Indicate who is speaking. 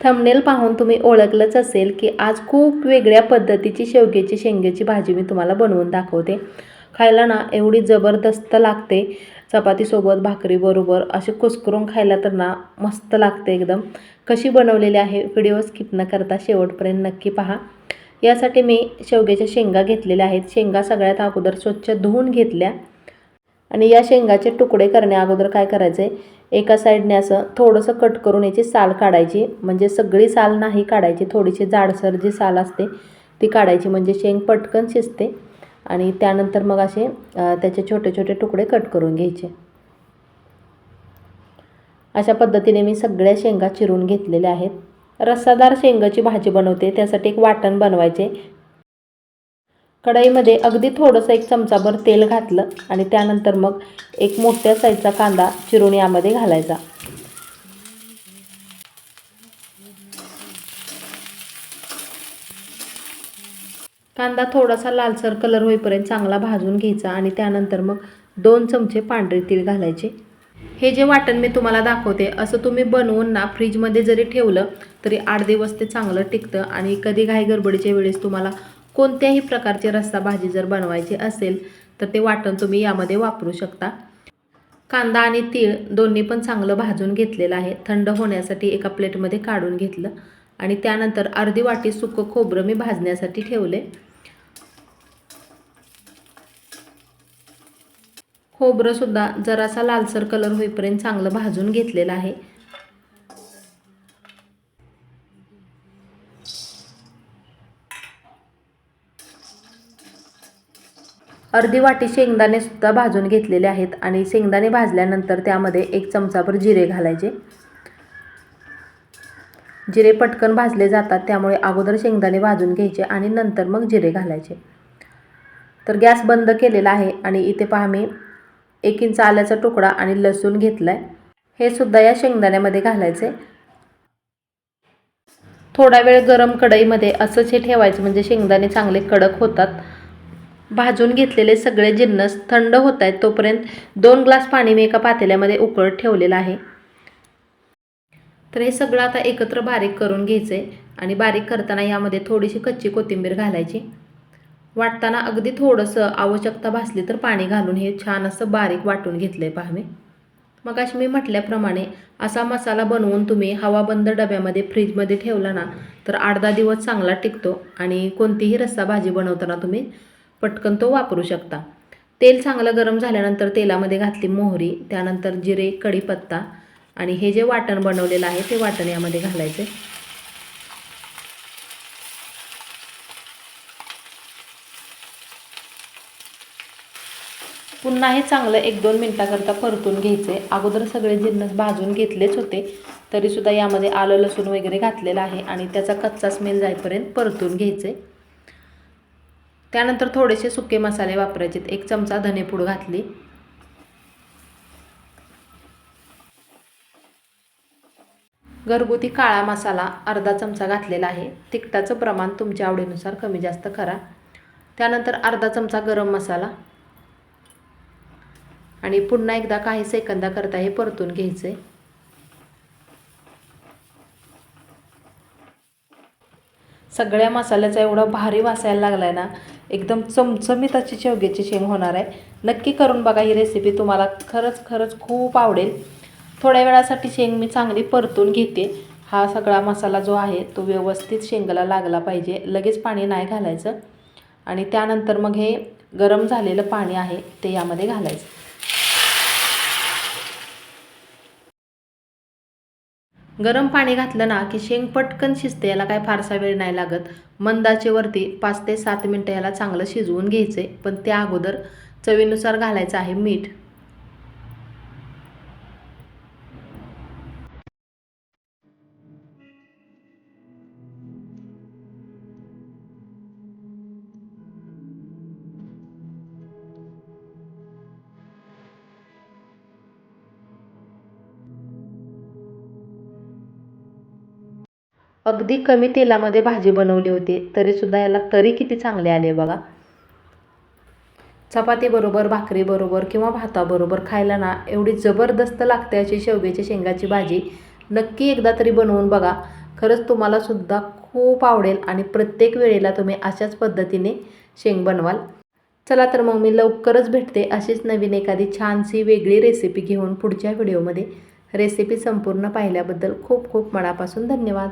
Speaker 1: Thumbnail पाहून तुम्ही ओळखलंच असेल की आज खूप वेगळ्या पद्धतीची शेवग्याची शेंग्याची भाजी मी तुम्हाला बनवून दाखवते. खायला ना एवढी जबरदस्त लागते. चपातीसोबत भाकरीबरोबर असे कुस्करून खायला तर ना मस्त लागते एकदम. कशी बनवलेली आहे व्हिडिओ स्किप न करता शेवटपर्यंत नक्की पहा. यासाठी मी शेवग्याच्या शेंगा घेतलेल्या आहेत. शेंगा सगळ्यात अगोदर स्वच्छ धुवून घेतल्या. आणि या शेंगाचे तुकडे करण्या अगोदर काय करायचे एका साईडने असं थोडंसं कट करून याची साल काढायची. म्हणजे सगळी साल नाही काढायची थोडीशी जाडसर जी साल असते ती काढायची. म्हणजे शेंग पटकन शिजते आणि त्यानंतर मग असे त्याचे छोटे छोटे तुकडे कट करून घ्यायचे. अशा पद्धतीने मी सगळ्या शेंगा चिरून घेतलेल्या आहेत. रस्सादार शेंगाची भाजी बनवते त्यासाठी एक वाटण बनवायचे. कढईमध्ये अगदी थोडंसं एक चमचाभर तेल घातलं आणि त्यानंतर मग एक मोठ्या साईजचा कांदा चिरून यामध्ये घालायचा. कांदा थोडासा लालसर कलर होईपर्यंत चांगला भाजून घ्यायचा आणि त्यानंतर मग दोन चमचे पांढरे तीळ घालायचे. हे जे वाटण मी तुम्हाला दाखवते असं तुम्ही बनवून ना फ्रीजमध्ये जरी ठेवलं तरी आठ दिवस ते चांगलं टिकतं आणि कधी घाई गडबडीच्या वेळेस तुम्हाला कोणत्याही प्रकारची रस्सा भाजी जर बनवायची असेल तर ते वाटण तुम्ही यामध्ये वापरू शकता. कांदा आणि तीळ दोन्ही पण चांगलं भाजून घेतलेलं आहे. थंड होण्यासाठी एका प्लेटमध्ये काढून घेतलं आणि त्यानंतर अर्धी वाटी सुकं खोबरं मी भाजण्यासाठी ठेवले. खोबरंसुद्धा जरासा लालसर कलर होईपर्यंत चांगलं भाजून घेतलेलं आहे. अर्धी वाटी शेंगदाणे सुद्धा भाजून घेतलेले आहेत आणि शेंगदाणे भाजल्यानंतर त्यामध्ये एक चमचाभर जिरे घालायचे. जिरे पटकन भाजले जातात त्यामुळे अगोदर शेंगदाणे भाजून घ्यायचे आणि नंतर मग जिरे घालायचे. तर गॅस बंद केलेला आहे आणि इथे पहा मी एक इंच आल्याचा तुकडा आणि लसूण घेतला आहे हे सुद्धा या शेंगदाण्यामध्ये घालायचे. थोडा वेळ गरम कढईमध्ये असंच हे ठेवायचं म्हणजे शेंगदाणे चांगले कडक होतात. भाजून घेतलेले सगळे जिन्नस थंड होत आहेत तोपर्यंत दोन ग्लास पाणी मी एका पातेल्यामध्ये उकळत ठेवलेलं आहे. तर हे सगळं आता एकत्र बारीक करून घ्यायचं आहे आणि बारीक करताना यामध्ये थोडीशी कच्ची कोथिंबीर घालायची. वाटताना अगदी थोडंसं आवश्यकता भासली तर पाणी घालून हे छान असं बारीक वाटून घेतलं आहे पहा मी. मग अशी मी म्हटल्याप्रमाणे असा मसाला बनवून तुम्ही हवाबंद डब्यामध्ये फ्रीजमध्ये ठेवला ना तर आठ दहा दिवस चांगला टिकतो आणि कोणतीही रस्सा भाजी बनवताना तुम्ही पटकन तो वापरू शकता. तेल चांगलं गरम झाल्यानंतर तेलामध्ये घातली मोहरी त्यानंतर जिरे कढीपत्ता आणि हे जे वाटण बनवलेलं आहे ते वाटण यामध्ये घालायचे. पुन्हा हे चांगलं एक दोन मिनटाकरता परतून घ्यायचे. अगोदर सगळे जिन्नस भाजून घेतलेच होते तरीसुद्धा यामध्ये आलं लसूण वगैरे घातलेलं आहे आणि त्याचा कच्चा स्मेल जाईपर्यंत परतून घ्यायचे. त्यानंतर थोडेसे सुके मसाले वापरायचे एक चमचा धनेपूड घातली. घरगुती काळा मसाला अर्धा चमचा घातलेला आहे. तिखटाचं प्रमाण तुमच्या आवडीनुसार कमी जास्त करा. त्यानंतर अर्धा चमचा गरम मसाला. आणि पुन्हा एकदा काही सेकंदाकरता हे परतून घ्यायचे सगळ्या मसाल्याचा एवढा भारी वासायला लागला आहे ना एकदम चमचमीत अशी शेवग्याची शेंग होणार आहे. नक्की करून बघा ही रेसिपी तुम्हाला खरंच खरंच खूप आवडेल. थोड्या वेळासाठी शेंग मी चांगली परतून घेते. हा सगळा मसाला जो आहे तो व्यवस्थित शेंगाला लागला पाहिजे. लगेच पाणी नाही घालायचं. आणि त्यानंतर मग हे गरम झालेलं पाणी आहे ते यामध्ये घालायचं. गरम पाणी घातलं ना की शेंग पटकन शिजते याला काय फारसा वेळ नाही लागत. मंदाचे वरती पाच ते सात मिनटं याला चांगलं शिजवून घ्यायचे पण त्या अगोदर चवीनुसार घालायचं आहे मीठ. अगदी कमी तेलामध्ये भाजी बनवली होती. तरीसुद्धा याला तरी किती चांगले आले बघा. चपातीबरोबर भाकरीबरोबर किंवा भाताबरोबर खायला ना एवढी जबरदस्त लागते अशी शेवग्याची शेंगाची भाजी. नक्की एकदा तरी बनवून बघा. खरंच तुम्हालासुद्धा खूप आवडेल आणि प्रत्येक वेळेला तुम्ही अशाच पद्धतीने शेंग बनवाल. चला तर मग मी लवकरच भेटते अशीच नवीन एखादी छानशी वेगळी रेसिपी घेऊन पुढच्या व्हिडिओमध्ये. रेसिपी संपूर्ण पाहिल्याबद्दल खूप खूप मनापासून धन्यवाद.